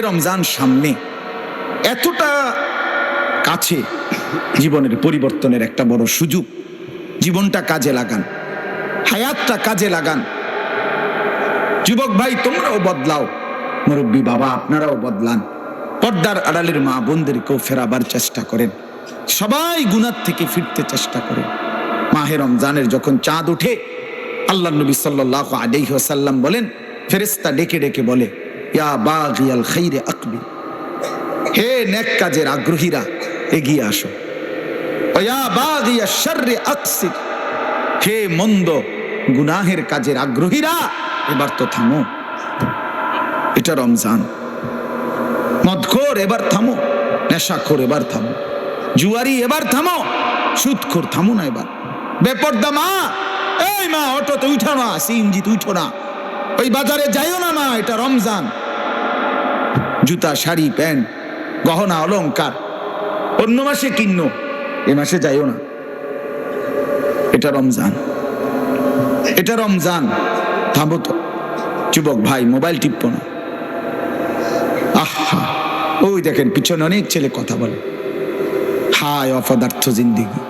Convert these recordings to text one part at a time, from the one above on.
রমজান, সামনে এতটা কাছে জীবনের পরিবর্তনের একটা বড় সুযোগ। জীবনটা কাজে লাগান, হায়াতটা কাজে লাগান। যুবক ভাই, তোমরাও বদলাও। মুরব্বী বাবা, আপনারাও বদলান। পর্দার আড়ালের মা বোনদেরকেও ফেরাবার চেষ্টা করেন। সবাই গুনার থেকে ফিরতে চেষ্টা করেন। মাহে রমজানের যখন চাঁদ উঠে আল্লাহ নবী সাল্লাহ আলাইহি ওয়াসাল্লাম বলেন ফেরেস্তা ডেকে ডেকে বলে ইয়া বাগিয়াল খাইরে আকবি। হে নেক কাজের আগ্রহীরা, এগিয়ে আসো। ওয়া বাগিয়া শাররে আকসির হে মন্দ গুনাহের কাজের আগ্রহীরা, এবার তো থামো। এটা রমজান। মদখোর এবার থামো, নেশাখোর এবার থামো। জুয়ারি এবার থামো, সুদখোর থামো না এবার। বেপর্দা মা, এই মা, অটোতে উঠো না, সিএনজিতে উঠো না। ওই বাজারে যাইও না মা, এটা রমজান। জুতা, শাড়ি, প্যান্ট, গহনা, অলংকার। অন্য মাসে কিন্ন, এ মাসে যাইও না। এটা রমজান। এটা রমজান। থামো তো। যুবক ভাই, মোবাইল টিপো না। আহা। ওই দেখেন, পিছনে অনেক ছেলে কথা বলে। হায় অপদার্থ জিন্দিগি।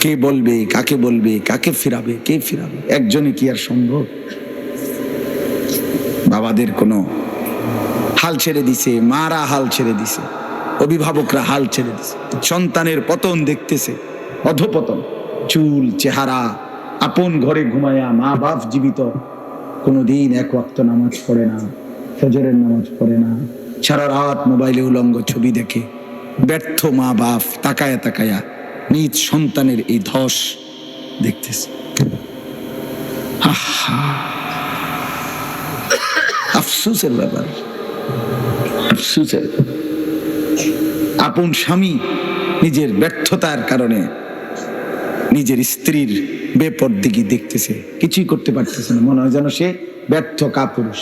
কে বলবে, কাকে বলবে, কাকে ফিরাবে, কে ফিরাবে? একজনে কি আর সম্ভব? বাবাদের কোনো হাল ছেড়ে দিছে, মারা হাল ছেড়ে দিছে, অভিভাবকরা হাল ছেড়ে দিছে, সন্তানের পতন দেখতেছে, অধপতন, চুল, চেহারা, আপন ঘরে ঘুমায়া মা বাপ জীবিত, কোনোদিন এক ওয়াক্ত নামাজ পড়ে না, ফজরের নামাজ পড়ে না, সারা রাত মোবাইলে উলঙ্গ ছবি দেখে, ব্যর্থ মা বাপ তাকায়া তাকায়া নিজ সন্তানের এই ধস দেখতেছে। আহা! আফসোসের ব্যাপার। আফসোসের। আপন স্বামী নিজের ব্যর্থতার কারণে নিজের স্ত্রীর বেপরদিগি দেখতেছে, কিছুই করতে পারতেছে না। মনে হয় যেন সে ব্যর্থ কাপুরুষ।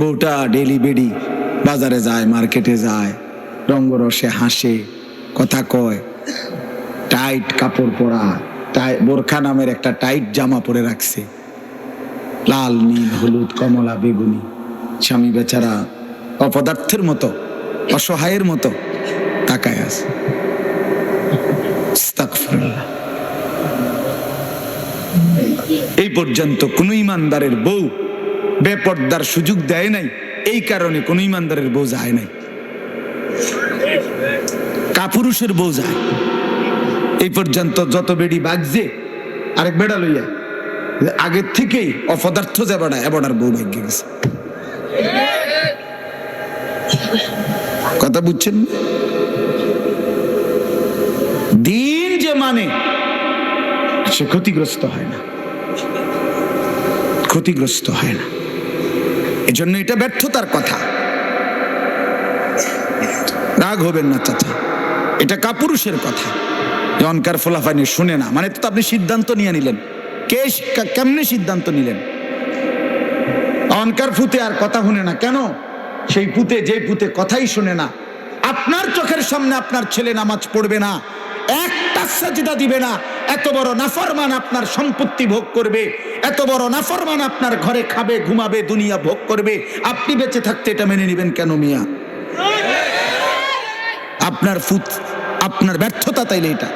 বউটা ডেলি বেডি বাজারে যায়, মার্কেটে যায় রঙ্গরসে হাসে, কথা কয়। টাইট কাপড় পরা, টাই বোরখা নামের একটা টাইট জামা পরে রাখছে। লাল, নীল, হলুদ, কমলা, বেগুনি। স্বামী বেচারা অপদার্থের মতো, অসহায়ের মতো তাকায় আছে। এই পর্যন্ত কোন ইমানদারের বউ বেপর্দার সুযোগ দেয় নাই। এই কারণে কোন ইমানদারের বউ যায় নাই। কাপুরুষের বউ যায়। এই পর্যন্ত যত বেড়ি বাগছে আরেক বেড়া লইয়া আগের থেকেই অপদার্থ যে বেড়া এবার বউ ভাগ্যে গেছে। কথা বুঝছেন? দিন যে মানে সে ক্ষতিগ্রস্ত হয় না। ক্ষতিগ্রস্ত হয় না। এজন্য এটা ব্যর্থতার কথা। রাগ হবেন না, চাচা। এটা কাপুরুষের কথা। যে অনকার ফোলাফানি শুনে না মানে তো আপনি সিদ্ধান্ত নিয়ে নিলেন। কে কেমনে সিদ্ধান্ত নিলেন? অনকার ফুতে আর কথা শুনে না। কেন? সেই পুতে, যে পুতে কথাই শুনে না। আপনার চোখের সামনে আপনার ছেলে নামাজ পড়বে না। একটা সাজিদা দিবে না। এত বড় নাফরমান আপনার সম্পত্তি ভোগ করবে। এত বড় নাফরমান আপনার ঘরে খাবে, ঘুমাবে, দুনিয়া ভোগ করবে। আপনি বেঁচে থাকতে এটা মেনে নেবেন কেন মিয়া? আপনার ফুত আপনার ব্যর্থতা তাইলে এটা।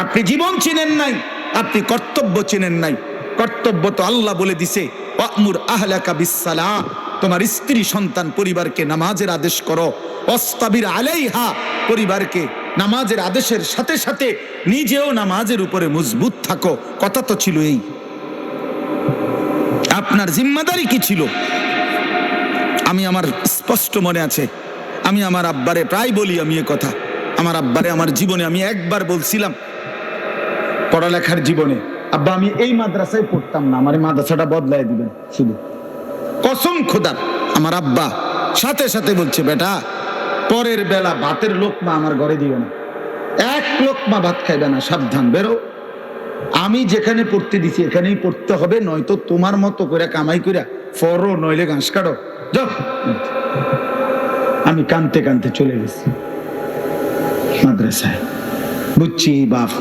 আপনি জীবন চিনেন নাই। আপনি কর্তব্য চেনেন নাই। কর্তব্য তো আল্লাহ বলে দিছে, ওয়ামুর আহলাকা বিসসালাহ তোমার স্ত্রী, সন্তান, পরিবারকে নামাজের আদেশ করো। অস্তাবির আলাইহা, পরিবারকে নামাজের আদেশের সাথে সাথে নিজেও নামাজের উপরে মজবুত থাকো। কথা তো ছিল এই। আপনার জিম্মাদারি কি ছিল? আমি আমার স্পষ্ট মনে আছে। আমি আমার আব্বারে প্রায় বলি আমি এ কথা। আমার আব্বারে, আমার জীবনে আমি একবার বলছিলাম পড়ালেখার জীবনে। আব্বা, আমি এই মাদ্রাসায় পড়তাম না, আমার মাদ্রাসাটা বদলাই দিবেন, শুধু। কসম খোদার আমার আব্বা সাথে সাথে বলছে, বেটা, পরের বেলা ভাতের লোকমা আমার ঘরে দিও না। এক লোকমা ভাত খাইবে না, সাবধান, বেরো। আমি যেখানে পড়তে দিছি, এখানেই পড়তে হবে, নয়তো তোমার মতো করে কামাই করে ফরো, নইলে ঘাস কাটো। আমি কানতে কানতে চলে গেছি মাদ্রাসায়। বুঝছি, বাপ।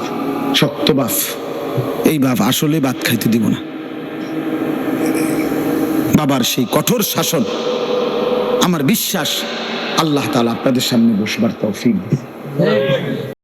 শক্ত বাপ এই বাপ আসলে ভাত খাইতে দিব না। বাবার সেই কঠোর শাসন, আমার বিশ্বাস আল্লাহ তালা আপনাদের সামনে বসবার তৌফিক দিন।